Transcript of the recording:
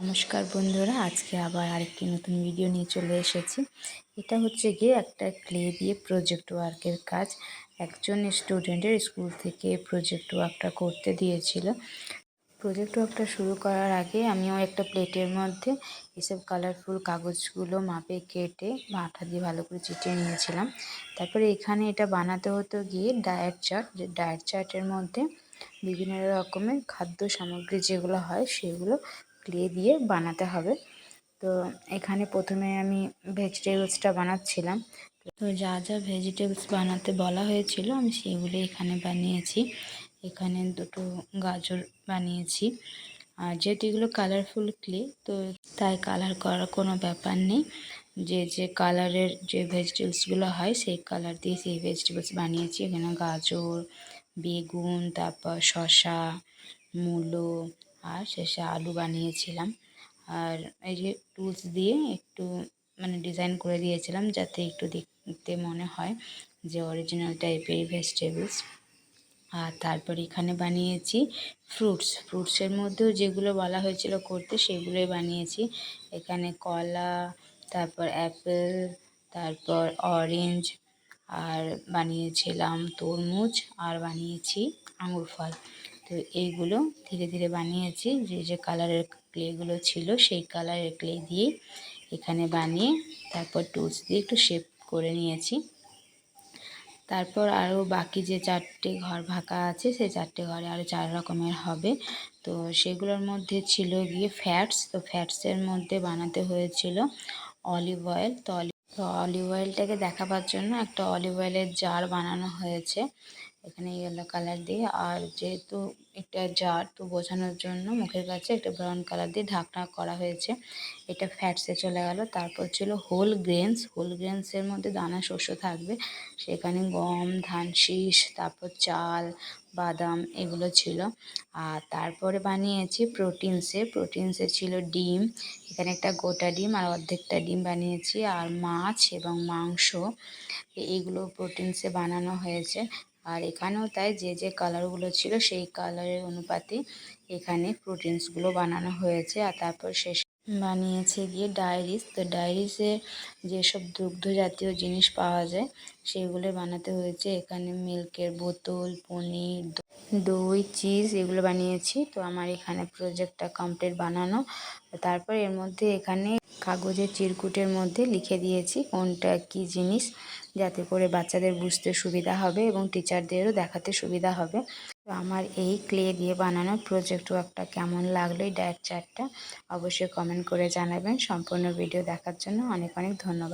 নমস্কার বন্ধুরা, আজকে আবার আরেকটি নতুন ভিডিও নিয়ে চলে এসেছি। এটা হচ্ছে গিয়ে একটা ক্লে দিয়ে প্রজেক্ট ওয়ার্কের কাজ। একজন স্টুডেন্টের স্কুল থেকে প্রজেক্ট ওয়ার্কটা করতে দিয়েছিল। প্রজেক্ট ওয়ার্কটা শুরু করার আগে আমিও একটা প্লেটের মধ্যে এসব কালারফুল কাগজগুলো মাপে কেটে আঠা দিয়ে ভালো করে চিটিয়ে নিয়েছিলাম। তারপরে এখানে এটা বানাতে হতো গিয়ে ডায়েট চার্ট যে ডায়েট চার্টের মধ্যে বিভিন্ন রকমের খাদ্য সামগ্রী যেগুলো হয় সেগুলো ক্লে দিয়ে বানাতে হবে। তো এখানে প্রথমে আমি ভেজিটেবলসটা বানাচ্ছিলাম। তো যা যা ভেজিটেবলস বানাতে বলা হয়েছিল আমি সেগুলো এখানে বানিয়েছি। এখানে দুটো গাজর বানিয়েছি। আর যেহেতু এগুলো কালারফুল ক্লে তো তাই কালার করার কোনো ব্যাপার নেই। যে যে কালারের যে ভেজিটেবলসগুলো হয়, সেই কালার দিয়ে সেই ভেজিটেবলস বানিয়েছি। এখানে গাজর, বেগুন, তারপর শশা মূলো আর শেষে আলু বানিয়েছিলাম। আর এই যে টুলস দিয়ে একটু মানে ডিজাইন করে দিয়েছিলাম যাতে একটু দেখতে মনে হয় যে অরিজিনাল টাইপের ভেজিটেবলস আর তারপর এখানে বানিয়েছি ফ্রুটস ফ্রুটসের মধ্যেও যেগুলো বলা হয়েছিল করতে সেগুলোই বানিয়েছি। এখানে কলা, তারপর অ্যাপেল তারপর অরেঞ্জ আর বানিয়েছিলাম তরমুজ, আর বানিয়েছি আঙুর ফল। তো এইগুলো ধীরে ধীরে বানিয়েছি। যে যে কালারের ক্লেগুলো ছিল, সেই কালারের ক্লে দিয়ে এখানে বানিয়ে তারপর টুলস দিয়ে একটু শেপ করে নিয়েছি। তারপর আরও বাকি যে চারটে ঘর ফাঁকা আছে সেই চারটে ঘরে আরও চার রকমের হবে। তো সেগুলোর মধ্যে ছিল গিয়ে ফ্যাটস তো ফ্যাটসের মধ্যে বানাতে হয়েছিল অলিভ অয়েল তো তো অলিভ অয়েলটাকে দেখাবার জন্য একটা অলিভ অয়েলের জার বানানো হয়েছে। এখানে ইয়েলো কালার দিয়ে আর যেহেতু একটা জার, তো বোঝানোর জন্য মুখের কাছে একটা ব্রাউন কালার দিয়ে ঢাকনা করা হয়েছে। এটা ফ্যাটসে চলে গেল। তারপর ছিল হোল গ্রেনস হোল গ্রেনসের মধ্যে দানা, শস্য থাকবে। সেখানে গম, ধান, শীষ, তারপর চাল, বাদাম এগুলো ছিল। আর তারপরে বানিয়েছি প্রোটিনসে প্রোটিনসে ছিল ডিম। এখানে একটা গোটা ডিম আর অর্ধেকটা ডিম বানিয়েছি। আর মাছ এবং মাংস, এগুলো প্রোটিনসে বানানো হয়েছে। আর এখানেও তাই যে যে কালারগুলো ছিল সেই কালারের অনুপাতে এখানে প্রোটিনসগুলো বানানো হয়েছে। আর তারপর শেষ বানিয়েছে গিয়ে ডায়েরিস তো ডায়েরিসে যেসব দুগ্ধ জাতীয় জিনিস পাওয়া যায়, সেগুলো বানাতে হয়েছে। এখানে মিল্কের বোতল, পনির দই, চিজ এগুলো বানিয়েছি। তো আমার এখানে প্রজেক্টটা কমপ্লিট বানানো। তারপর এর মধ্যে এখানে কাগজের চিরকুটের মধ্যে লিখে দিয়েছি কোনটা কি জিনিস, যাতে করে বাচ্চাদের বুঝতে সুবিধা হবে এবং টিচারদেরও দেখাতে সুবিধা হবে। তো আমার এই ক্লে দিয়ে বানানো প্রজেক্ট ওয়ার্কটা কেমন লাগল, এই ডায়েট চার্টটা অবশ্যই কমেন্ট করে জানাবেন। সম্পূর্ণ ভিডিও দেখার জন্য অনেক অনেক ধন্যবাদ।